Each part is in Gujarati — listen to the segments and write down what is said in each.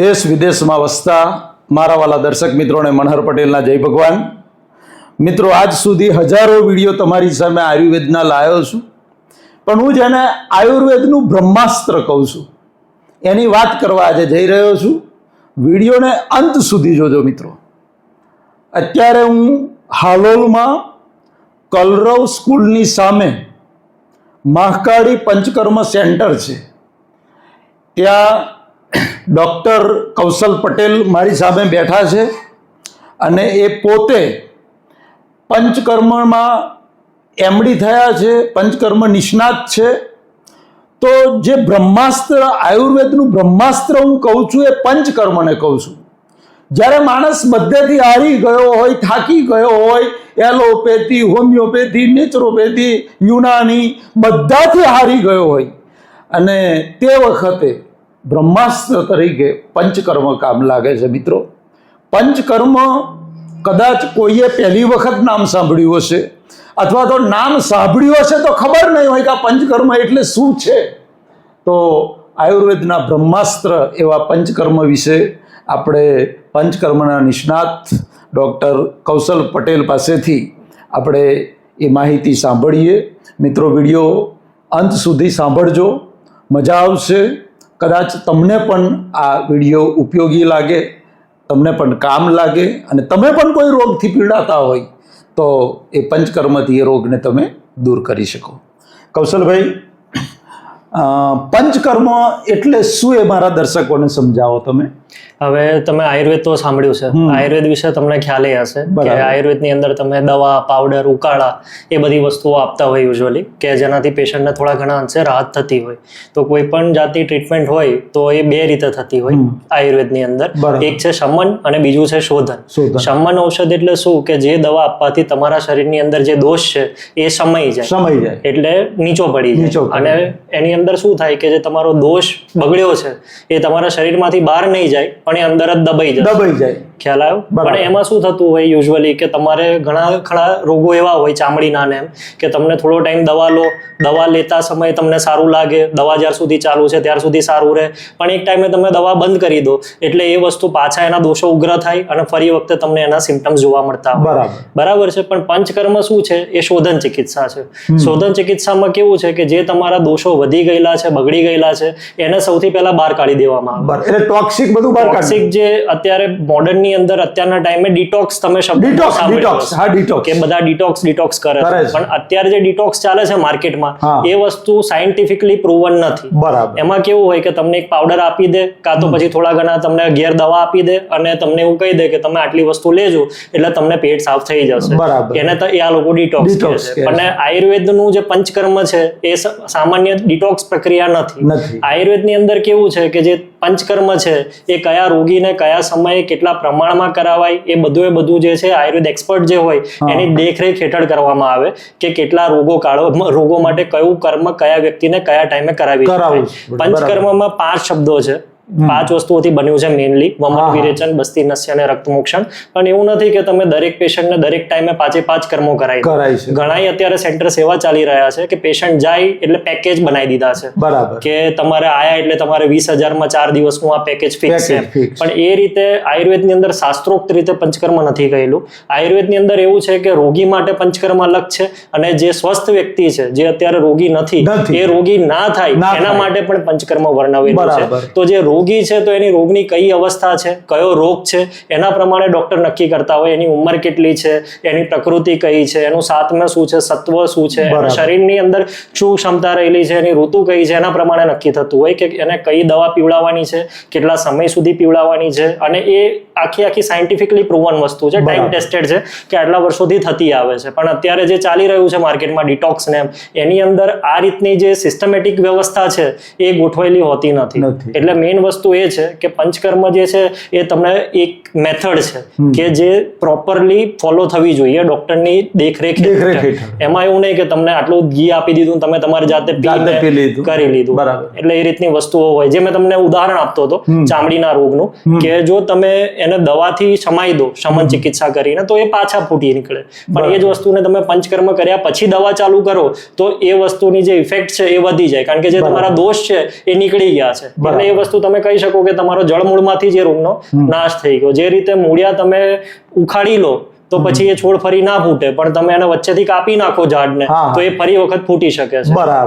દેશ વિદેશમાં વસતા મારા વાલા દર્શક મિત્રોને મનહર પટેલના જય ભગવાન. મિત્રો, આજ સુધી હજારો વીડિયો તમારી સામે આયુર્વેદના લાવ્યો છું. પણ હું જેને આયુર્વેદનું બ્રહ્માસ્ત્ર કહું છું, એની વાત કરવા આજે જઈ રહ્યો છું. વિડીયોને અંત સુધી જોજો મિત્રો. અત્યારે હું હાલોલમાં કલરવ સ્કૂલની સામે મહાકાળી પંચકર્મ સેન્ટર છે. ત્યાં ડૉક્ટર કૌશલ પટેલ મારી સામે બેઠા છે અને એ પોતે પંચકર્મમાં એમડી થયા છે, પંચકર્મ નિષ્ણાત છે. તો જે બ્રહ્માસ્ત્ર, આયુર્વેદનું બ્રહ્માસ્ત્ર હું કહું છું, એ પંચકર્મને કહું છું. જ્યારે માણસ બધેથી હારી ગયો હોય, થાકી ગયો હોય, એલોપેથી, હોમિયોપેથી, નેચરોપેથી, યુનાની બધાથી હારી ગયો હોય. અને તે વખતે બ્રહ્માસ્ત્ર તરીકે પંચકર્મ કામ લાગે છે મિત્રો. પંચકર્મ કદાચ કોઈએ પહેલી વખત નામ સાંભળ્યું હશે, અથવા તો નામ સાંભળ્યું હશે તો ખબર નહીં હોય કે આ પંચકર્મ એટલે શું છે. તો આયુર્વેદના બ્રહ્માસ્ત્ર એવા પંચકર્મ વિશે આપણે પંચકર્મના નિષ્ણાત ડૉક્ટર કૌશલ પટેલ પાસેથી આપણે એ માહિતી સાંભળીએ. મિત્રો, વીડિયો અંત સુધી સાંભળજો. મજા આવશે. કદાચ તમને પણ આ વીડિયો ઉપયોગી લાગે, તમને પણ કામ લાગે અને તમે પણ કોઈ રોગથી પીડાતા હોય, તો એ પંચકર્મથી એ રોગને તમે દૂર કરી શકો. કૌશલભાઈ પંચકર્મ એટલે શું એ મારા દર્શકોને સમજાવો તમે? હવે તમે આયુર્વેદ તો સાંભળ્યું છે. આયુર્વેદ વિશે તમને ખ્યાલ હશે કે. આયુર્વેદની અંદર તમે દવા પાવડર ઉકાળા એ બધી વસ્તુઓ આપતા હોય યુઝ્યુઅલી કે જેનાથી પેશન્ટને થોડા ઘણા અંશે રાહત થતી હોય. તો કોઈ પણ જાતની ટ્રીટમેન્ટ હોય તો એ બે રીતે થતી હોય આયુર્વેદની અંદર. એક છે શમન અને બીજું છે શોધન. શમન ઔષધ એટલે શું? કે જે દવા આપવાથી તમારા શરીરની અંદર જે દોષ છે એ સમય જાય. સમય જાય. એટલે નીચો પડી જાય. અને એની અંદર શું થાય કે જે તમારો દોષ બગડ્યો છે એ તમારા શરીરમાંથી બહાર નહીં જાય, પણ એ અંદર જ દબાઈ જાય. દબાઈ જાય. ખ્યાલ આવ્યો? પણ એમાં શું થતું હોય યુઝ્યુઅલી કે તમારે ઘણા ખરા રોગો એવા હોય ચામડીના ને એમ કે તમને થોડો ટાઈમ દવા લો દવા લેતા સમયે તમને સારું લાગે દવા જ્યાર સુધી ચાલુ છે ત્યાર સુધી સારું રહે પણ એક ટાઈમે તમે દવા બંધ કરી દો એટલે એ વસ્તુ પાછા એના દોષો ઉગ્ર થાય અને ફરી વખતે તમને એના સિમ્ટમ્સ જોવા મળતા હોય. બરાબર. છે પણ પંચકર્મ શું છે? એ શોધન ચિકિત્સા છે. શોધન ચિકિત્સામાં કેવું છે કે જે તમારા દોષો વધી ગયેલા છે બગડી ગયેલા છે એને સૌથી પહેલા બહાર કાઢી દેવામાં આવે. એટલે ટોક્સિક બધું બહાર ટોક્સિક જે અત્યારે મોડર્ન ની અંદર અત્યારના ટાઈમે ડિટોક્સ તમે શબ્દ ડિટોક્સ ડિટોક્સ હા ડિટોક્સ કે બધા ડિટોક્સ ડિટોક્સ કરે છે. પણ અત્યારે જે ડિટોક્સ ચાલે છે માર્કેટમાં એ વસ્તુ સાયન્ટિફિકલી પ્રૂવન નથી. બરાબર. એમાં કેવું હોય કે તમને એક પાવડર આપી દે કાં તો પછી થોડા ઘણા તમને ઘેર દવા આપી દે અને તમને એવું કહી દે કે તમે આટલી વસ્તુ લેજો એટલે તમને પેટ સાફ થઈ જશે. બરાબર. એને તો એ આ લોકો ડિટોક્સ કહે છે. પણ આયુર્વેદનું જે પંચકર્મ છે એ સામાન્ય ડિટોક્સ પ્રક્રિયા નથી. આયુર્વેદની અંદર કેવું છે કે જે પંચકર્મ છે એ કયા રોગીને કયા સમયે કેટલા પ્રમાણમાં કરાવાય એ બધું એ બધું જે છે આયુર્વેદ એક્સપર્ટ જે હોય એની દેખરેખ હેઠળ કરવામાં આવે કે કેટલા રોગો કાળો રોગો માટે કયું કર્મ કયા વ્યક્તિને કયા ટાઈમે કરાવી. પંચકર્મમાં પાંચ શબ્દો છે. પાંચ વસ્તુઓથી બન્યું છે મેઇનલી વમન વિરેચન બસ્તી નસ્ય અને રક્તમોક્ષણ. પણ એવું નથી કે તમે દરેક પેશન્ટને દરેક ટાઈમે પાંચે પાંચ કર્મો કરાય કરાય છે. ઘણાય અત્યારે સેન્ટર સેવા ચાલી રહ્યા છે કે પેશન્ટ જાય એટલે પેકેજ બનાવી દીધા છે. બરાબર. કે તમારે આયા એટલે તમારે વીસ હજારમાં ચાર દિવસનું આ પેકેજ ફિક્સ છે. પણ એ રીતે આયુર્વેદની અંદર શાસ્ત્રોક્ત રીતે પંચકર્મ નથી કહેલું. આયુર્વેદની અંદર એવું છે કે રોગી માટે પંચકર્મ અલગ છે અને જે સ્વસ્થ વ્યક્તિ છે જે અત્યારે રોગી નથી. એ રોગી ના થાય એના માટે પણ પંચકર્મ વર્ણવેલું. છે. તો જે રોગી છે તો એની રોગની કઈ અવસ્થા છે કયો રોગ છે એના પ્રમાણે ડૉક્ટર નક્કી કરતા હોય એની ઉંમર કેટલી છે એની પ્રકૃતિ કઈ છે એનું સાતમે શું છે સત્વ શું છે શરીરની અંદર શું ક્ષમતા રહેલી છે એની ઋતુ કઈ છે એના પ્રમાણે નક્કી થતું હોય કે એને કઈ દવા પીવડાવવાની છે કેટલા સમય સુધી પીવડાવવાની છે અને એ આખી આખી સાયન્ટિફિકલી પ્રૂવન વસ્તુ છે ટાઈમ ટેસ્ટેડ છે કે આટલા વર્ષોથી થતી આવે છે. પણ અત્યારે જે ચાલી રહ્યું છે માર્કેટમાં ડિટોક્સ ને એની અંદર આ રીતની જે સિસ્ટમેટિક વ્યવસ્થા છે એ ગોઠવાયેલી હોતી નથી. નથી. એટલે મેઇન વસ્તુ એ છે કે પંચકર્મ જે છે એ તમને એક મેથડ છે કે જે પ્રોપરલી ફોલો થવી જોઈએ ડોક્ટરની દેખરેખ દેખરેખ. એમાં એવું નહીં કે તમને આટલું ઘી આપી દીધું તમે તમારી જાતે જાતે પી લીધું. કરી લીધું. બરાબર. એટલે એ રીતની વસ્તુઓ હોય. જે મેં તમને ઉદાહરણ આપતો હતો ચામડીના રોગનું કે જો તમે એને દવાથી સમાઈ દો શમન ચિકિત્સા કરીને તો એ પાછા ફૂટી નીકળે. પણ એ જ વસ્તુને તમે પંચકર્મ કર્યા પછી દવા ચાલુ કરો તો એ વસ્તુની જે ઇફેક્ટ છે એ વધી જાય. કારણ કે જે તમારા દોષ છે એ નીકળી ગયા છે. એટલે એ વસ્તુ તમે તમે કહી શકો કે તમારો જળમૂળમાંથી જે રોગનો નાશ થઈ ગયો. જે રીતે મૂળિયા તમે ઉખાડી લો તો પછી એ છોડ ફરી ના ફૂટે પણ તમે એને વચ્ચેથી કાપી નાખો ઝાડને તો એ ફરી વખત ફૂટી શકે છે.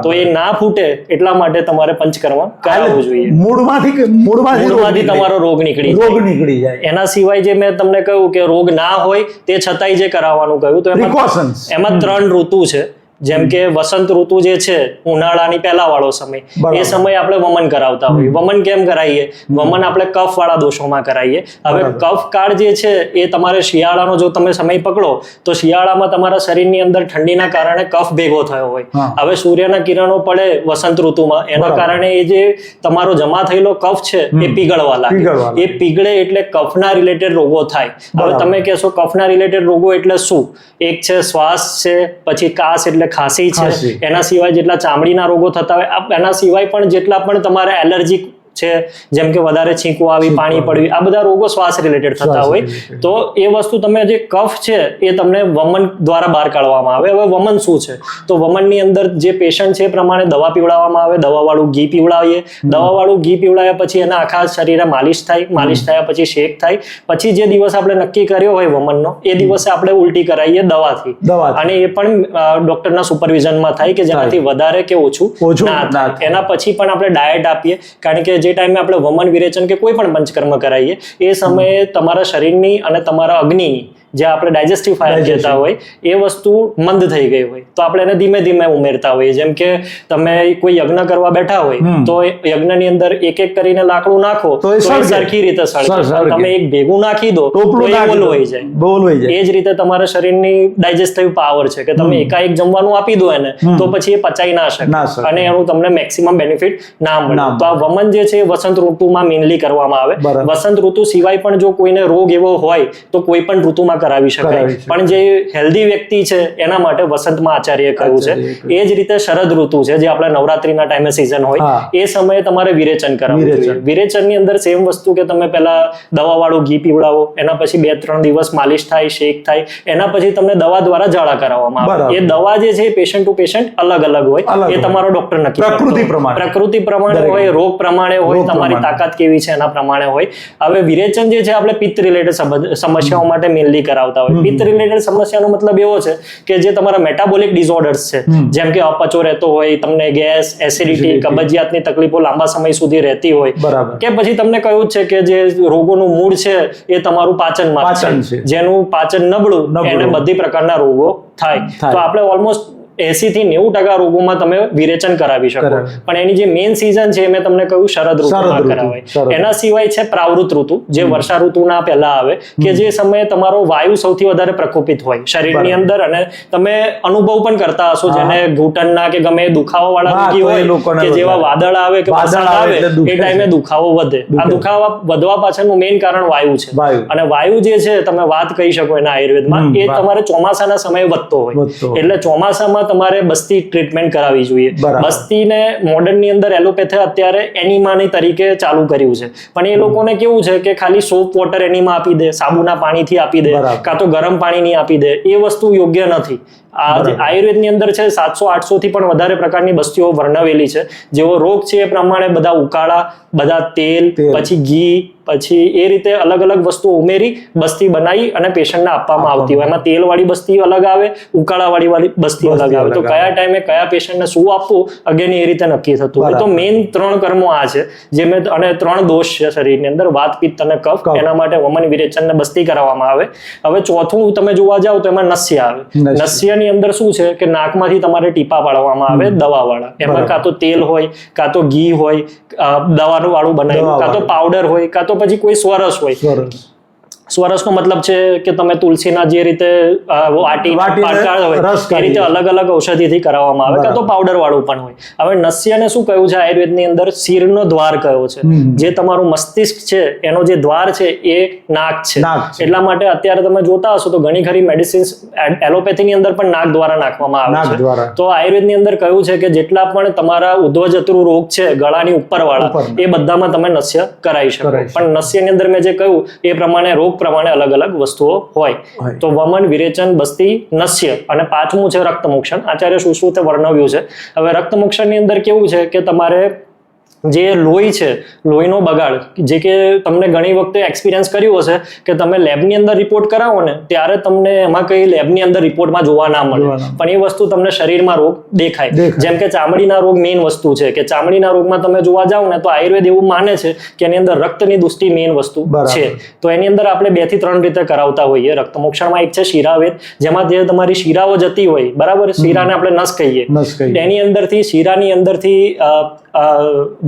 તો એ ના ફૂટે એટલા માટે તમારે પંચકર્મ કરાવવું જોઈએ. મૂળમાંથી મૂળમાંથી તમારો રોગ નીકળી રોગ નીકળી જાય. એના સિવાય જે મેં તમને કહ્યું કે રોગ ના હોય તે છતાંય જે કરાવવાનું કહ્યું તો એમાં એમાં ત્રણ ઋતુ છે. જેમ કે વસંત ઋતુ જે છે ઉનાળાની પહેલા વાળો સમય. એ સમય આપણે વમન કરાવતા હોઈએ. વમન કેમ કરાવીએ વમન આપણે કફ વાળા દોષોમાં કરાવીએ હવે કફ કાળ જે છે એ તમારે શિયાળાનો જો તમે સમય પકડો તો શિયાળામાં તમારા શરીરની અંદર ઠંડીના કારણે કફ ભેગો થયો હોય. હવે સૂર્યના કિરણો પડે વસંત ઋતુમાં. એના કારણે એ જે તમારો જમા થયેલો કફ છે એ પીગળવા લાગે. એ પીગળે એટલે કફના રિલેટેડ રોગો થાય. હવે. તમે કહેશો કફના રિલેટેડ રોગો એટલે શું? એક છે શ્વાસ છે પછી કાસ એટલે ખાંસી છે. એના સિવાય જેટલા ચામડીના રોગો થતા હોય એના સિવાય પણ જેટલા પણ તમારે એલર્જી છે. જેમ કે વધારે છીંકવું આવી પાણી પડવી આ બધા રોગો શ્વાસ રિલેટેડ થતા હોય. તો એ વસ્તુ તમે જે કફ છે એ તમને વમન દ્વારા બહાર કાઢવામાં આવે. હવે વમન શું છે? તો વમનની અંદર જે પેશન્ટ છે એ પ્રમાણે દવા પીવડાવવામાં આવે. દવાવાળું ઘી પીવડાવીએ. દવાવાળું ઘી પીવડાવ્યા પછી એના આખા શરીરે માલિશ થાય માલિશ થયા પછી શેક થાય. પછી જે દિવસ આપણે નક્કી કર્યો હોય વમનનો એ દિવસે આપણે ઉલટી કરાવીએ દવાથી. અને એ પણ ડોક્ટરના સુપરવિઝનમાં થાય કે જેનાથી વધારે કે ઓછું ના થાય. એના પછી પણ આપણે ડાયટ આપીએ. કારણ કે જે ટાઈમે આપણે વમન, વિરેચન કે કોઈ પણ પંચકર્મ કરાવીએ એ સમયે તમારા શરીરની અને તમારા અગ્નિની જે આપણે ડાયજેસ્ટિવ ફાયર. કહેતા હોય એ વસ્તુ મંદ થઈ ગઈ હોય. તો આપણે એને ધીમે ધીમે ઉમેરતા હોઈએ. જેમ કે તમે કોઈ યજ્ઞ કરવા બેઠા હોય તો યજ્ઞની અંદર એક એક કરીને લાકડું નાખો તો. સરખી રીતે સળગે. તમે એક ભેગું નાખી દો તો નાખી દો. ઓલું જાય. એ જ રીતે તમારા શરીરની ડાયજેસ્ટિવ પાવર છે કે તમે એકાએક જમવાનું આપી દો એને તો પછી એ પચાઈ ના શકે. અને એનું તમને મેક્સિમમ બેનિફિટ ના મળે. તો આ વમન જે છે એ વસંત ઋતુમાં મેઇનલી કરવામાં આવે. વસંત ઋતુ સિવાય પણ જો કોઈને રોગ એવો હોય તો કોઈ પણ ઋતુમાં કરાવી શકાય. પણ જે હેલ્ધી વ્યક્તિ છે એના માટે વસંતમાં આચાર્ય કહ્યું છે. એ જ રીતે શરદ ઋતુ છે જે આપણે નવરાત્રીના ટાઈમે સિઝન હોય એ સમયે તમારે વિરેચન કરાવવું જોઈએ. વિરેચનની અંદર સેમ વસ્તુ કે તમે પહેલા દવાવાળું ઘી પીવડાવો એના પછી બે ત્રણ દિવસ માલિશ થાય શેક થાય એના પછી તમને દવા દ્વારા જાળા કરાવવામાં આવે. એ દવા જે છે પેશન્ટ ટુ પેશન્ટ અલગ અલગ હોય. એ તમારો ડોક્ટર નક્કી પ્રકૃતિ પ્રમાણે. પ્રકૃતિ પ્રમાણે હોય રોગ પ્રમાણે હોય તમારી તાકાત કેવી છે એના પ્રમાણે હોય. હવે વિરેચન જે છે આપણે પિત્ત રિલેટેડ સમસ્યાઓ માટે મેનલી કરાવતા હોય પિત્ત રિલેટેડ સમસ્યાનો મતલબ એવો છે કે જે તમારા મેટાબોલિક ડિસઓર્ડર્સ છે જેમ કે અપચો રહેતો હોય તમને ગેસ એસિડિટી. કબજિયાતની તકલીફો લાંબા સમય સુધી રહેતી હોય કે પછી તમને કહ્યું છે કે જે રોગોનું મૂળ છે એ તમારું પાચન પાચન છે. જેનું પાચન નબળું. એને બધી પ્રકારના રોગો થાય. તો આપણે ઓલમોસ્ટ એસી થી નેવું ટકા રોગોમાં તમે વિરેચન કરાવી શકો. પણ એની જે મેઇન સિઝન છે મેં તમને કહ્યું શરદ ઋતુમાં ઋતુ, કરાવાય. એના સિવાય છે પ્રાવૃત ઋતુ જે વર્ષા ઋતુના પહેલા આવે કે જે સમયે તમારો વાયુ સૌથી વધારે પ્રકોપિત હોય શરીરની અંદર અને તમે અનુભવ પણ કરતા હશો જેને ઘૂંટણના કે ગમે દુખાવા વાળા હોય કે જેવા વાદળ આવે કે વરસાદ આવે એ ટાઈમે દુખાવો વધે. આ દુખે. દુખાવા વધવા પાછળનું મેઇન કારણ વાયુ છે. અને વાયુ જે છે તમે વાત કહી શકો એના આયુર્વેદમાં એ તમારે ચોમાસાના સમયે વધતો હોય. એટલે ચોમાસામાં તમારે બસ્તી ટ્રીટમેન્ટ કરાવવી જોઈએ. બસ્તીને મોડર્નની અંદર એલોપેથે અત્યારે એનિમાની તરીકે ચાલુ કર્યું છે પણ એ લોકોને કેવું છે કે ખાલી સોપ વોટર એનીમાં આપી દે સાબુના પાણીથી આપી દે કાં તો ગરમ પાણીની આપી દે એ વસ્તુ યોગ્ય નથી. આયુર્વેદની અંદર છે સાતસો આઠસો થી પણ વધારે પ્રકારની બસ્તીઓ વર્ણવેલી છે. જેવો રોગ છે એ પ્રમાણે બધા ઉકાળા બધા તેલ તેલ. પછી ઘી પછી એ રીતે અલગ અલગ વસ્તુઓ ઉમેરી બસ્તી બનાવી અને પેશન્ટને આપવામાં આવતી હોય. એમાં તેલવાળી બસ્તી અલગ આવે ઉકાળાવાળી વાળી બસ્તી અલગ આવે. તો કયા ટાઈમે કયા પેશન્ટને શું આપવું અગેન એ રીતે નક્કી થતું હોય. તો. મેઇન ત્રણ કર્મો આ છે જે મેં અને ત્રણ દોષ છે શરીરની અંદર વાત પિત્ત અને કફ. એના માટે વમન વિરેચન ને બસ્તી કરાવવામાં આવે. હવે ચોથું તમે જોવા જાવ તો એમાં નસ્ય આવે. નસ્ય. નસ્યની અંદર શું છે કે નાકમાંથી તમારે ટીપા પાડવામાં આવે દવાવાળા. એમાં. કાં તો તેલ હોય કાં તો ઘી હોય દવાનું વાળું બનાવ્યું કાં તો પાવડર હોય કાં તો પછી કોઈ સ્વરસ હોય. સ્વરસનો મતલબ છે કે તમે તુલસીના જે રીતે વાટી હોય રસ એ રીતે અલગ અલગ ઔષધિથી કરાવવામાં આવે. કાં તો પાવડર વાળું પણ હોય. હવે નસ્યને શું કહ્યું છે? આયુર્વેદની અંદર શિરનો દ્વાર કયો છે? જે તમારું મસ્તિષ્ક છે એનો જે દ્વાર છે એ નાક છે. એટલા માટે અત્યારે તમે જોતા હશો તો ઘણી ખરી મેડિસિન્સ એલોપેથીની અંદર પણ નાક દ્વારા નાખવામાં આવે છે. તો આયુર્વેદની અંદર કહ્યું છે કે જેટલા પણ તમારા ઉદ્ધવજતુ રોગ છે ગળાની ઉપર વાળા એ બધામાં તમે નસ્ય કરાવી શકો. કરાવી શકો. પણ નસ્યની અંદર મેં જે કહ્યું એ પ્રમાણે રોગ પ્રમાણે અલગ અલગ વસ્તુઓ હોય. હોય. તો વમન વિરેચન બસ્તી નસ્ય અને પાંચમું છે રક્તમોક્ષણ. આચાર્ય સુશ્રુતે વર્ણવ્યું છે? હવે રક્તમોક્ષણની અંદર કેવું છે કે તમારે જે લોહી છે લોહીનો બગાડ જે કે તમને ઘણી વખતે એક્સપિરિયન્સ કર્યું હશે કે તમે લેબની અંદર રિપોર્ટ કરાવો ને ત્યારે તમને એમાં કઈ લેબની અંદર રિપોર્ટમાં જોવા ના મળે. જોવા. પણ એ વસ્તુ તમને શરીરમાં રોગ દેખાય. જેમ કે ચામડીના રોગ મેઇન વસ્તુ છે કે ચામડીના રોગમાં તમે જોવા જાઓ ને તો આયુર્વેદ એવું માને છે કે એની અંદર રક્તની દુષ્ટિ મેઇન વસ્તુ છે. તો એની અંદર આપણે બેથી ત્રણ રીતે કરાવતા હોઈએ. રક્તમોક્ષણમાં એક છે શિરાવેદ જેમાં જે તમારી શિરાઓ જતી હોય બરાબર? શિરાને આપણે નસ કહીએ. એની અંદરથી શિરાની અંદરથી અ,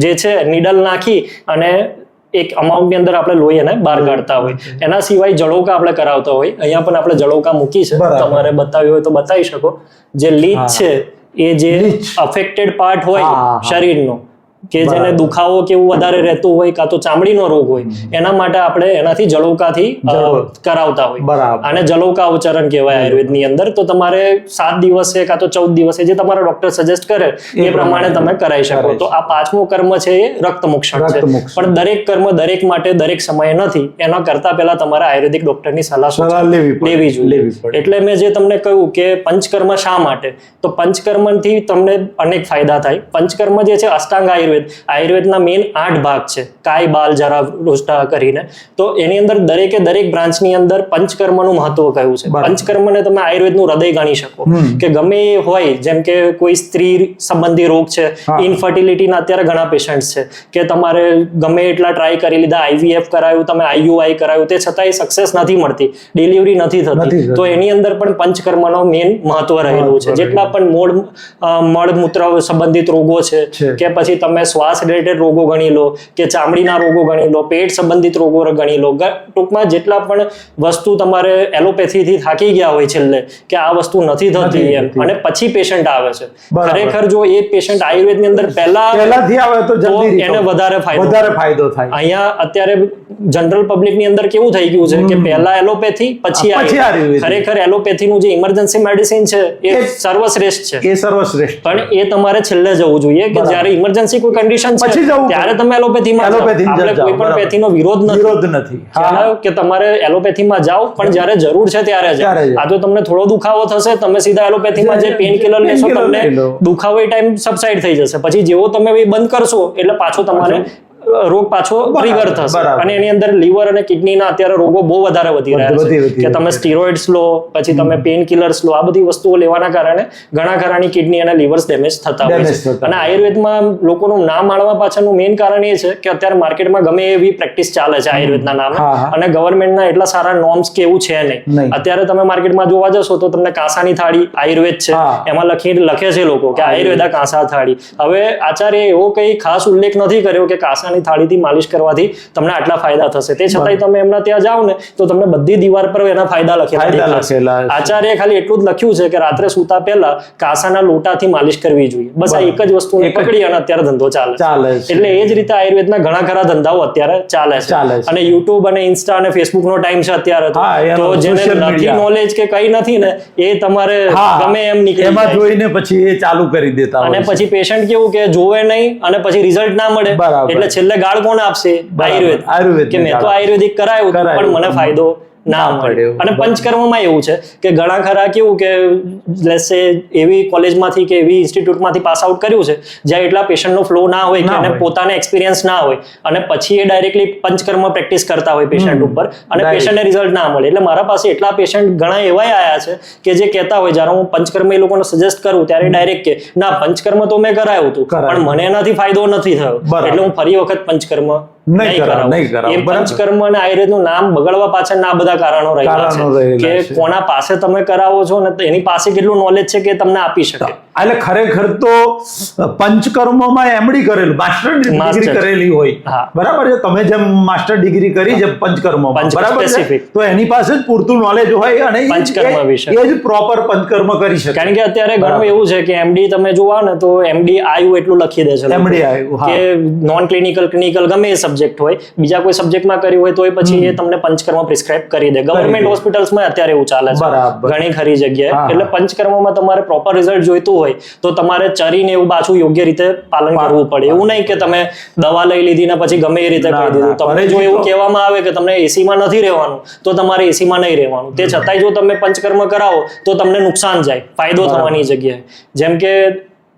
જે છે નીડલ નાખી અને એક અમાઉન્ટની અંદર આપણે લોહી એને બહાર કાઢતા હોય. એના સિવાય જળોકા આપણે કરાવતા હોય. અહીંયા પણ આપણે જળોકા મૂકી છે. તમારે બતાવ્યું હોય તો બતાવી શકો. જે લીચ છે એ જે અફેક્ટેડ પાર્ટ હોય. શરીરનો કે જેને. દુખાવો કે એવું વધારે રહેતું હોય કાં તો ચામડીનો રોગ હોય એના માટે આપણે એનાથી જળોકાથી કરાવતા હોય. અને આને જલોકા ઉચ્ચારણ કહેવાય આયુર્વેદની અંદર. તો તમારે સાત દિવસે કાં તો ચૌદ દિવસે જે તમારા ડોક્ટર સજેસ્ટ કરે એ પ્રમાણે તમે કરાવી શકો. તો આ પાંચમું કર્મ છે એ રક્તમોક્ષણ છે. પણ દરેક કર્મ દરેક માટે દરેક સમયે નથી. એના કરતા પહેલા તમારે આયુર્વેદિક ડોક્ટરની સલાહ લેવી જોઈએ. એટલે મેં જે તમને કહ્યું કે પંચકર્મ શા માટે? તો પંચકર્મથી તમને અનેક ફાયદા થાય. પંચકર્મ જે છે અષ્ટાંગ આયુર્વેદ આયુર્વેદના મેઇન આઠ ભાગ છે. કાય બાલ જરા રોષ્ટા કરીને. તો એની અંદર દરેકે દરેક બ્રાન્ચની અંદર પંચકર્મનું મહત્વ કયું છે. પંચકર્મને તમે આયુર્વેદનું હૃદય ગણી શકો. કે ગમે એ હોય જેમ કે કોઈ સ્ત્રી સંબંધી રોગ છે ઇન્ફર્ટિલિટીના અત્યારે ઘણા પેશન્ટ છે કે તમારે ગમે એટલા ટ્રાય કરી લીધા આઈવીએફ કરાયું તમે આઈયુઆઈ કરાયું તે છતાંય સક્સેસ નથી મળતી ડિલિવરી નથી થતી. તો એની અંદર પણ પંચકર્મનો મેઇન મહત્વ રહેલું છે. જેટલા પણ મૂળ મળમૂત્ર સંબંધિત રોગો છે છે. કે પછી તમે શ્વાસ રિલેટેડ રોગો ગણી લો કે ચામડીના રોગો ગણી લો પેટ સંબંધિત રોગો ગણી લો ટૂંકમાં જેટલા પણ વસ્તુ તમારે એલોપેથીથી થાકી ગયા હોય છેલ્લે કે આ વસ્તુ નથી થતી એમ અને પછી પેશન્ટ આવે છે. ખરેખર જો એ પેશન્ટ આયુર્વેદની અંદર પહેલા પહેલાથી આવે તો જલ્દી એને વધારે ફાયદો વધારે ફાયદો થાય. અહીંયા અત્યારે જનરલ પબ્લિકની અંદર કેવું થઈ ગયું છે કે પહેલા એલોપેથી પછી આયુર્વેદ. ખરેખર એલોપેથીનું જે ઇમરજન્સી મેડિસિન છે એ એ- સર્વશ્રેષ્ઠ છે. એ સર્વશ્રેષ્ઠ પણ એ તમારે છેલ્લે જવું જોઈએ કે જ્યારે ઇમરજન્સી કોઈ કન્ડિશન છે? ત્યારે તમે એલોપેથીમાં. આપણે કોઈ પણ પેથીનો વિરોધ નથી. વિરોધ નથી કે તમારે એલોપેથીમાં જાઓ પણ જ્યારે જરૂર છે ત્યારે જ આ તો તમને થોડો દુખાવો થશે તમે સીધા એલોપેથીમાં જે પેન કિલર લેશો તમને દુખાવો એ ટાઈમ સબસાઇડ થઈ જશે. પછી જેવો તમે બંધ કરશો એટલે પાછો તમારે રોગ પાછો ટ્રિગર થશે. અને એની અંદર લીવર અને કિડનીના અત્યારે રોગો બહુ વધારે વધી રહ્યા છે. કે તમે સ્ટીરોઇડ્સ લો પછી તમે પેન કિલર્સ લો આ બધી વસ્તુઓ લેવાના કારણે ઘણા ખરાની કિડની અને લીવર્સ ડેમેજ થતા હોય છે. અને આયુર્વેદમાં લોકોનું નામ માણવા પાછળનું મેઇન કારણ એ છે કે અત્યારે માર્કેટમાં ગમે એવી પ્રેક્ટિસ ચાલે છે આયુર્વેદના નામે. અને ગવર્મેન્ટના એટલા સારા નોર્મ્સ કે એવું છે નહીં. નહીં. અત્યારે તમે માર્કેટમાં જોવા જશો તો તમને કાંસાની થાળી આયુર્વેદ છે. એમાં લખી લખે છે લોકો કે આયુર્વેદા કાંસા થાળી. હવે આચાર્ય એવો કઈ ખાસ ઉલ્લેખ નથી કર્યો કે કાંસાની થાળીથી માલિશ કરવાથી તમને આટલા ફાયદા થશે. તે છતાંય તમે એમના ત્યાં જાઓ ને તો તમને બધી દીવાર પર એના ફાયદા લખેલા. આચાર્ય ખાલી એટલું જ લખ્યું છે કે રાત્રે સૂતા પહેલા કાસાના લોટાથી માલિશ કરવી જોઈએ. બસ આ એક જ વસ્તુ પકડી અને અત્યારે ધંધો ચાલે એટલે એ જ રીતે આયુર્વેદના ઘણા ખરા ધંધાઓ અત્યારે ચાલે છે. ચાલે અને યુટ્યુબ અને ઇન્સ્ટા અને ફેસબુક નો ટાઈમ છે અત્યારે તો. જેને નથી નોલેજ કે કઈ નથી ને એ તમારે ગમે એમ નીકળે એમાં જોઈને પછી એ ચાલુ કરી દેતા અને પછી પેશન્ટ કેવું કે જોવે નહીં અને પછી રિઝલ્ટ ના મળે. એટલે છેલ્લે ગાળ કોણ આપશે? આયુર્વેદ. આયુર્વેદ કે મેં તો આયુર્વેદિક કરાયું કરાયું. પણ મને ફાયદો ના મળ્યું અને પંચકર્મમાં એવું છે કે ઘણા ખરા કેવું કે લેસે એવી કોલેજમાંથી કે એવી ઇન્સ્ટિટ્યૂટમાંથી પાસ આઉટ કર્યું છે જ્યાં એટલા પેશન્ટનો ફ્લો ના હોય કે એને પોતાને એક્સપિરિયન્સ ના હોય. અને પછી એ ડાયરેક્ટલી પંચકર્મ પ્રેક્ટિસ કરતા હોય પેશન્ટ ઉપર અને. પેશન્ટને રિઝલ્ટ ના મળે. એટલે મારા પાસે એટલા પેશન્ટ ઘણા એવા આયા છે કે જે કહેતા હોય જ્યારે હું પંચકર્મ એ લોકોને સજેસ્ટ કરું ત્યારે ડાયરેક્ટ કે ના પંચકર્મ તો મેં કરાયું હતું. પણ મને એનાથી ફાયદો નથી થયો. એટલે હું ફરી વખત પંચકર્મ નહીં કરાવું. નહીં કરાવું. પંચકર્મ અને આયુર્વેદનું નામ બગડવા પાછળ ના બધા કારણો રહેલા છે. કે કોના પાસે તમે કરાવો છો ને એની પાસે કેટલું નોલેજ છે કે તમને આપી શકે? એટલે ખરેખર તો પંચકર્મમાં એમડી કરેલું માસ્ટર ડિગ્રી કરેલી હોય. બરાબર છે? તમે જેમ માસ્ટર ડિગ્રી કરી છે પંચકર્મમાં. બરાબર છે? તો એની પાસે જ પૂરતું નોલેજ હોય અને પંચકર્મ વિશે. એ જ પ્રોપર પંચકર્મ કરી શકે. કારણ કે અત્યારે ઘણું એવું છે કે એમડી તમે જોવા ને તો એમડી આયુ એટલું લખી દે છે એમડી આયુ, કે નોન ક્લિનિકલ ક્લિનિકલ ગમે એ સબ્જેક્ટ હોય. બીજા કોઈ સબ્જેક્ટમાં કર્યું હોય તો એ પછી એ તમને પંચકર્મ પ્રિસ્ક્રાઇબ કરી દે. ગવર્મેન્ટ. હોસ્પિટલ્સમાં અત્યારે એવું ચાલે છે. ઘણી ખરી જગ્યાએ. એટલે પંચકર્મમાં તમારે પ્રોપર રિઝલ્ટ જોઈતું હોય તો તમારે ચરીને એવું પાછું યોગ્ય રીતે પાલન કરવું પડે. એવું નહીં કે તમે દવા લઈ લીધી ને પછી ગમે એ રીતે કરી દીધું. તમને જો એવું કહેવામાં આવે કે તમને એસીમાં નથી રહેવાનું તો તમારે એસીમાં નહીં રહેવાનું. તે છતાંય જો તમે પંચકર્મ કરાવો તો તમને નુકસાન જાય ફાયદો થવાની જગ્યાએ. જેમ કે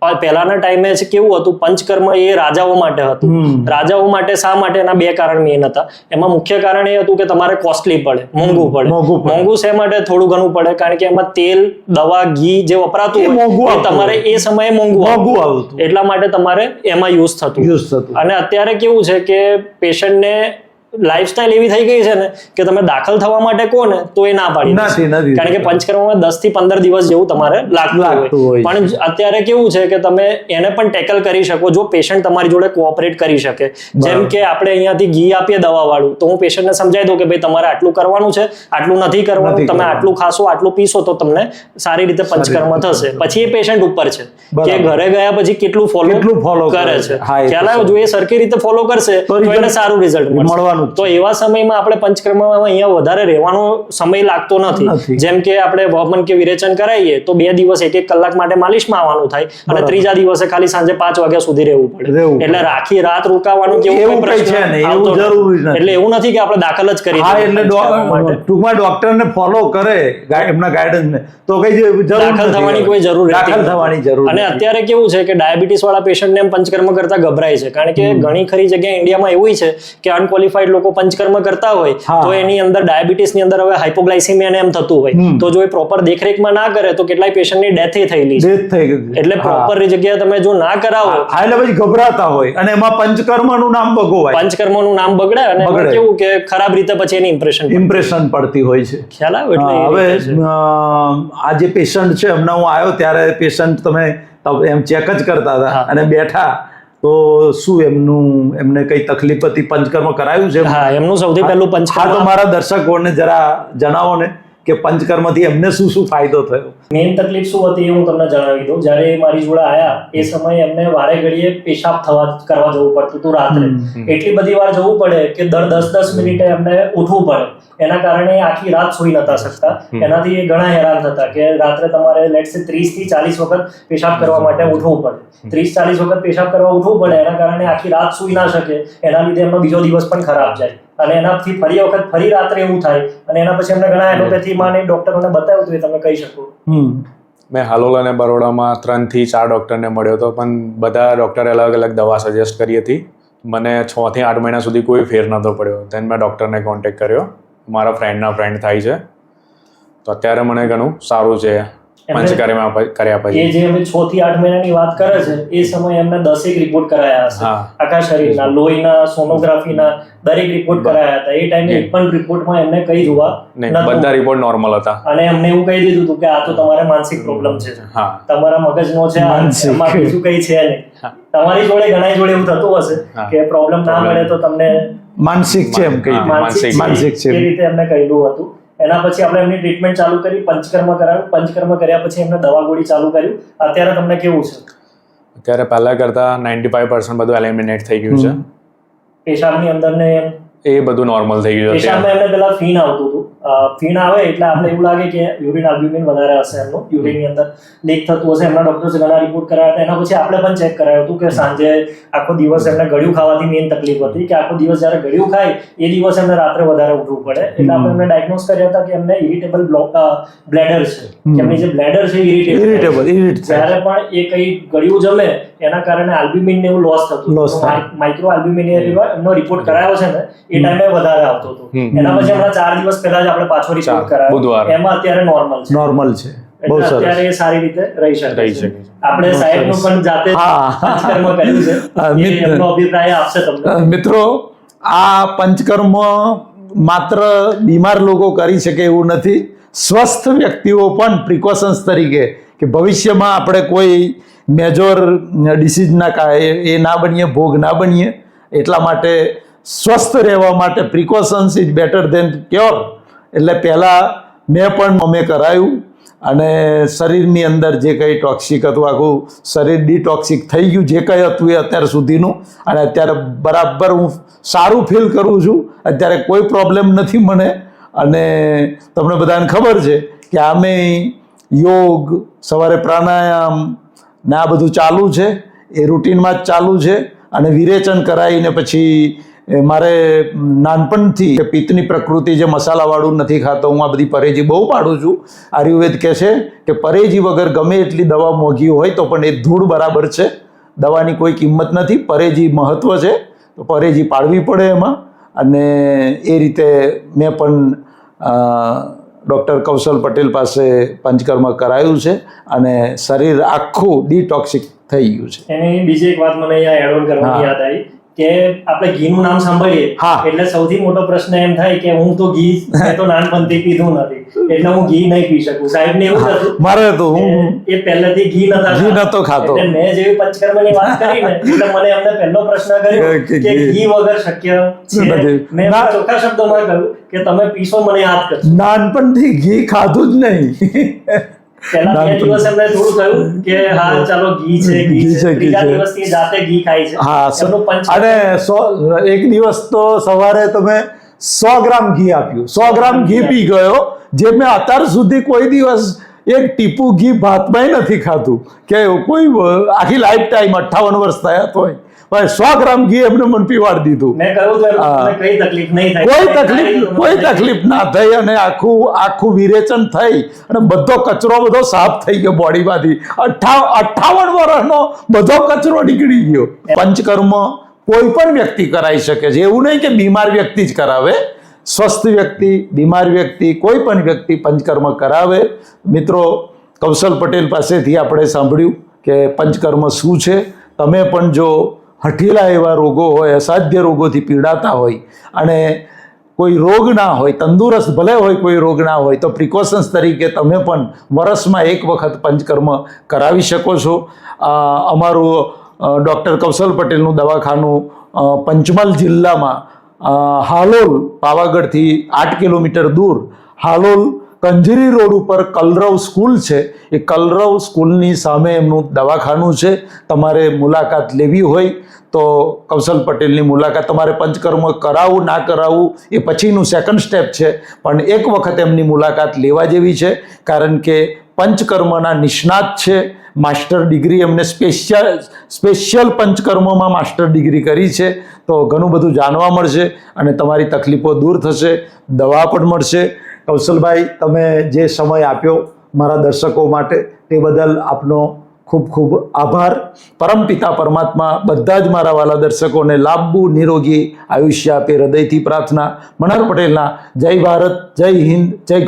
પહેલાના ટાઈમે છે કેવું હતું પંચકર્મ એ રાજાઓ માટે હતું. રાજાઓ માટે શા માટે? એના બે કારણ મેન હતા. એમાં મુખ્ય કારણ એ હતું કે તમારે કોસ્ટલી પડે મોંઘું પડે. મોંઘું શા માટે? થોડું ઘણું પડે કારણ કે એમાં તેલ દવા ઘી જે વપરાતું એ હોય તમારે એ સમયે મોંઘું મોંઘું. આવતું. એટલા માટે તમારે એમાં યુઝ થતું યુઝ થતું અને અત્યારે કેવું છે કે પેશન્ટને લાઈફસ્ટાઈલ એવી થઈ ગઈ છે ને કે તમે દાખલ થવા માટે કહો ને તો એ ના પાડી નથી નથી કારણ કે પંચકર્મમાં દસથી પંદર દિવસ જેવું તમારે લાગતું હોય. પણ અત્યારે કેવું છે કે તમે એને પણ ટેકલ કરી શકો જો પેશન્ટ તમારી જોડે કોઓપરેટ કરી શકે. જેમ કે આપણે અહીંયાથી ઘી આપીએ દવા વાળું તો હું પેશન્ટને સમજાવી દઉં કે ભાઈ તમારે આટલું કરવાનું છે આટલું નથી કરવાનું તમે આટલું ખાશો આટલું પીશો તો તમને સારી રીતે પંચકર્મ થશે. પછી એ પેશન્ટ ઉપર છે. કે ઘરે ગયા પછી કેટલું ફોલો કરે છે. ખ્યાલ આવ્યો? જો એ સરખી રીતે ફોલો કરશે તો એને સારું રિઝલ્ટ મળવાનું જ તો એવા સમયમાં આપણે પંચકર્મમાં અહીંયા વધારે રહેવાનો સમય લાગતો નથી. જેમ કે આપણે વમન કે વિરેચન કરાવીએ તો બે દિવસ એક એક કલાક માટે માલિશમાં આવવાનું થાય અને ત્રીજા દિવસે ખાલી સાંજે પાંચ વાગ્યા સુધી રહેવું પડે. એટલે રાખી રાત રોકાવાનું કે એવું છે એવું જરૂરી નથી. એટલે એવું નથી કે આપણે દાખલ જ કરી હા એટલે ટૂંકમાં ડોક્ટરને ફોલો કરે એમના ગાઈડન્સને તો કઈ જરૂર દાખલ થવાની કોઈ જરૂર દાખલ થવાની જરૂર અને અત્યારે કેવું છે કે ડાયાબિટીસ વાળા પેશન્ટને એમ પંચકર્મ કરતા ગભરાય છે. કારણ કે ઘણી ખરી જગ્યાએ ઇન્ડિયામાં એવું છે કે અનક્વોલિફાઈડ લોકો પંચકર્મ કરતા હોય. તો એની અંદર ડાયાબિટીસની અંદર હવે હાઇપોગ્લાયસીમિયા ને એમ થતું હોય. તો જો એ પ્રોપર દેખરેખમાં ના કરે તો કેટલાય પેશન્ટની ડેથ થયેલી ડેથ થઈ ગઈ એટલે પ્રોપર જગ્યાએ તમે જો ના કરાવો. હા એટલે પછી ગભરાતા હોય. અને એમાં પંચકર્મનું નામ ભગવાય. પંચકર્મનું નામ બગડે અને કેવું કે ખરાબ રીતે પછી એની ઇમ્પ્રેશન ઇમ્પ્રેશન પડતી હોય છે. ખ્યાલ આવે એટલે હવે આ જે પેશન્ટ છે હમણાં હું આવ્યો ત્યારે પેશન્ટ તમે એમ ચેક જ કરતા હતા અને બેઠા તો શું એમનું એમને કઈ તકલીફ હતી? પંચકર્મ કરાયું છે હા એમનું સૌથી પહેલું પંચકર્મ તો મારા દર્શકોને જરા જણાવો ને. કે પંચકર્મથી એમને શું શું ફાયદો થયો? મેઇન તકલીફ શું હતી એ હું તમને જણાવી દઉં. જ્યારે એ મારી જોડે આયા એ સમયે એમને વારે ઘડીએ પેશાબ થવા કરવા જવું પડતું હતું રાત્રે. એટલી બધી વાર જવું પડે કે દર દસ દસ મિનિટે એમને ઉઠવું પડે. એના કારણે આખી રાત સુઈ નતા શકતા. એનાથી એ ઘણા હેરાન થતા કે રાત્રે તમારે લેટ સે ત્રીસથી ચાલીસ વખત પેશાબ કરવા માટે ઉઠવું પડે. ત્રીસ ચાલીસ વખત પેશાબ કરવા ઉઠવું પડે. એના કારણે આખી રાત સુઈ ના શકે. એના લીધે એમનો બીજો દિવસ પણ ખરાબ જાય. અને એનાથી ફરી વખત ફરી રાત્રે એવું થાય. અને એના પછી એમને ઘણા એલોપેથી માને ડોક્ટરોને બતાવ્યું હતું એ તમે કહી શકો. હમ. મેં હાલોલ અને બરોડામાં ત્રણથી ચાર ડૉક્ટરને મળ્યો હતો પણ બધા ડૉક્ટરે અલગ અલગ દવા સજેસ્ટ કરી હતી. મને છ થી આઠ મહિના સુધી કોઈ ફેર નહોતો પડ્યો. દેન મેં ડૉક્ટરને કોન્ટેક્ટ કર્યો. મારા ફ્રેન્ડના ફ્રેન્ડ થાય છે. તો અત્યારે મને ઘણું સારું છે. પંચકર્મ કર્યા એ જે અમે છ થી આઠ મહિનાની વાત કરે છે એ સમયે એમને દસેક રિપોર્ટ કરાયા હશે. આખા શરીરના લોહીના સોનોગ્રાફીના દરેક રિપોર્ટ કરાયા હતા. એ ટાઈમે એક પણ રિપોર્ટમાં એમને કઈ જોવા બધા રિપોર્ટ નોર્મલ હતા. અને એમને એવું કહી દીધું હતું કે આ તો તમારે માનસિક પ્રોબ્લેમ છે. હા. તમારા મગજનો છે એમાં બીજું કઈ છે નહીં. તમારી જોડે ઘણા જોડે એવું થતું હશે કે પ્રોબ્લેમ ના મળે તો તમને માનસિક છે એમ કહી માનસિક માનસિક છે. એ રીતે એમને કહેલું હતું. એના પછી આપણે એમની ટ્રીટમેન્ટ ચાલુ કરી પંચકર્મ કરાવ્યું. પંચકર્મ કર્યા પછી એમને દવા ગોળી ચાલુ કર્યું. અત્યારે તમને કેવું છે? અત્યારે પહેલા કરતાં નાઇન્ટી ફાઈવ પર્સન્ટ બધું એલિમિનેટ થઈ ગયું છે. પેશાબની અંદર ને એ બધું નોર્મલ થઈ ગયું છે પેશાબમાં એમને પેલા ફીન આવતું હતું. ફીણ આવે એટલે આપણે એવું લાગે કે યુરિન આલ્બ્યુમિન વધારે હશે એમનું યુરિનની અંદર લીક થતું હશે. એમના ડોક્ટર્સે ઘણા રિપોર્ટ કરાયા હતા. એના પછી આપણે પણ ચેક કરાયું હતું કે સાંજે આખો દિવસ એમને ગળ્યું ખાવાથી મેઇન તકલીફ હતી કે આખો દિવસ જ્યારે ગળ્યું ખાય એ દિવસ એમને રાત્રે વધારે ઉઠવું પડે. એટલે આપણે એમને ડાયગ્નોઝ કર્યા હતા કે એમને ઇરિટેબલ બ્લોક બ્લેડર છે. એમની જે બ્લેડર છે ઇરિટેબલ ઇરિટેબલ ઇરિટ જ્યારે પણ એ કંઈ ગળ્યું જમે એના કારણે આલ્બ્યુમિન ને એવું લોસ થતું લોસ માઇક્રો આલ્બ્યુમિન એનો રિપોર્ટ કરાયો છે ને એ ટાઈમે વધારે આવતો હતો. એના પછી હમણાં ચાર દિવસ પહેલા જ આપણે પાછો રિપોર્ટ કરાયો. એમાં અત્યારે નોર્મલ છે. નોર્મલ છે. બહુ સરસ. અત્યારે એ સારી રીતે રહી શકે રહી શકે આપણે સાહેબનું પણ જાતે જ કર્યું છે. હા, એ મિત્ર. એમનો અભિપ્રાય આપશે તમને. મિત્રો આ પંચકર્મ માત્ર બીમાર લોકો કરી શકે એવું નથી. સ્વસ્થ વ્યક્તિઓ પણ પ્રિકોશન્સ તરીકે કે ભવિષ્યમાં આપણે કોઈ મેજોર ડિસીઝના એ ના બનીએ, ભોગ ના બનીએ, એટલા માટે સ્વસ્થ રહેવા માટે precautions is better than cure એટલે પહેલાં મેં પણ, અમે કરાયું અને શરીરની અંદર જે કંઈ ટોક્સિક હતું, આખું શરીર ડિટોક્સિક થઈ ગયું, જે કંઈ હતું એ અત્યાર સુધીનું. અને અત્યારે બરાબર હું સારું ફીલ કરું છું. અત્યારે કોઈ પ્રોબ્લેમ નથી મને. અને તમને બધાને ખબર છે કે આમે યોગ, સવારે પ્રાણાયામ, ને આ બધું ચાલુ છે. એ રૂટીનમાં જ ચાલુ છે અને વિરેચન કરાવીને પછી મારે નાનપણથી પિત્તની પ્રકૃતિ જે મસાલાવાળું નથી ખાતો, હું આ બધી પરેજી બહુ પાડું છું. આયુર્વેદ કહે છે કે પરેજી વગર ગમે એટલી દવા મોંઘી હોય તો પણ એ ધૂળ બરાબર છે. દવાની કોઈ કિંમત નથી. પરેજી મહત્ત્વ છે. તો પરેજી પાડવી પડે એમાં. અને એ રીતે મેં પણ ડૉક્ટર કૌશલ પટેલ પાસે પંચકર્મ કરાયું છે અને શરીર આખું ડિટોક્સિક થઈ ગયું છે. એની બીજી એક વાત મને અહીંયા એડ ઓન કરવાની યાદ આવી. કે આપણે ઘીનું નામ સાંભળીએ. એટલે સૌથી મોટો પ્રશ્ન એમ થાય કે હું તો ઘી મેં તો નાનપણથી પીધું નથી એટલે હું ઘી નહીં પી શકું સાહેબ ને એવું હતું મારે તો હું એ પહેલેથી ઘી નતા ઘી નતો ખાતો. એટલે મેં જેવી પંચકર્મની વાત કરી ને એટલે મને એમને પહેલો પ્રશ્ન કર્યો કે ઘી- ઘી વગર શક્ય છે મેં ના. ચોખ્ખા શબ્દોમાં કહ્યું કે તમે પીશો મને યાદ કરશો નાનપણથી ઘી ખાધું જ નહીં પહેલા બે દિવસ એમને થોડું કહ્યું કે હા ચાલો ઘી છે ઘી ઘી છે. છે, ત્રીજા દિવસથી જાતે ઘી ખાય છે. હા સ- એમનું પંચ અને સો એક દિવસ તો સવારે તમે સો ગ્રામ ઘી આપ્યું. સો ગ્રામ ઘી પી ગયો જે મેં અત્યાર સુધી કોઈ દિવસ એક ટીપુ ઘી ભાતમાંય નથી ખાધું. કે કોઈ આખી લાઈફ ટાઈમ અઠ્ઠાવન વર્ષ થયા તોય. ભાઈ સો ગ્રામ ઘી એમને મને પીવાડી દીધું. કઈ તકલીફ કોઈ તકલીફ કોઈ તકલીફ ના થઈ અને આખું આખું વિરેચન થઈ અને બધો કચરો બધો સાફ થઈ ગયો બોડીમાંથી. અઠ્ઠાવ અઠ્ઠાવન વર્ષનો બધો કચરો નીકળી ગયો. પંચકર્મ કોઈ પણ વ્યક્તિ કરાવી શકે છે. એવું નહીં કે બીમાર વ્યક્તિ જ કરાવે. સ્વસ્થ વ્યક્તિ બીમાર વ્યક્તિ કોઈ પણ વ્યક્તિ પંચકર્મ કરાવે. મિત્રો કૌશલ પટેલ પાસેથી આપણે સાંભળ્યું કે પંચકર્મ શું છે? તમે પણ જો હઠીલા એવા રોગો હોય અસાધ્ય રોગોથી પીડાતા હોય અને કોઈ રોગ ના હોય તંદુરસ્ત ભલે હોય કોઈ રોગ ના હોય તો પ્રિકોશન્સ તરીકે તમે પણ વર્ષમાં એક વખત પંચકર્મ કરાવી શકો છો. અમારું ડૉક્ટર કૌશલ પટેલનું દવાખાનું અ, પંચમહાલ જિલ્લામાં હાલોલ પાવાગઢથી આઠ કિલોમીટર દૂર હાલોલ કંજરી રોડ ઉપર કલરવ સ્કૂલ છે. એ કલરવ સ્કૂલની સામે એમનું દવાખાનું છે. તમારે મુલાકાત લેવી હોય તો કૌશલ પટેલની મુલાકાત તમારે પંચકર્મ કરાવવું ના કરાવવું એ પછીનું સેકન્ડ સ્ટેપ છે. પણ એક વખત એમની મુલાકાત લેવા જેવી છે. કારણ કે પંચકર્મના નિષ્ણાત છે. માસ્ટર ડિગ્રી એમને સ્પેશિયલ સ્પેશિયલ પંચકર્મમાં માસ્ટર ડિગ્રી કરી છે. તો ઘણું બધું જાણવા મળશે અને તમારી તકલીફો દૂર થશે. દવા પણ મળશે. કૌશલભાઈ, તમે જે સમય આપ્યો મારા દર્શકો માટે, તે બદલ આપનો ખૂબ ખૂબ આભાર. પરમપિતા પરમાત્મા બધા જ મારા વાલા દર્શકોને લાંબુ નિરોગી આયુષ્ય આપે, હૃદયથી પ્રાર્થના. મનહર પટેલના, જય ભારત, જય હિન્દ, જય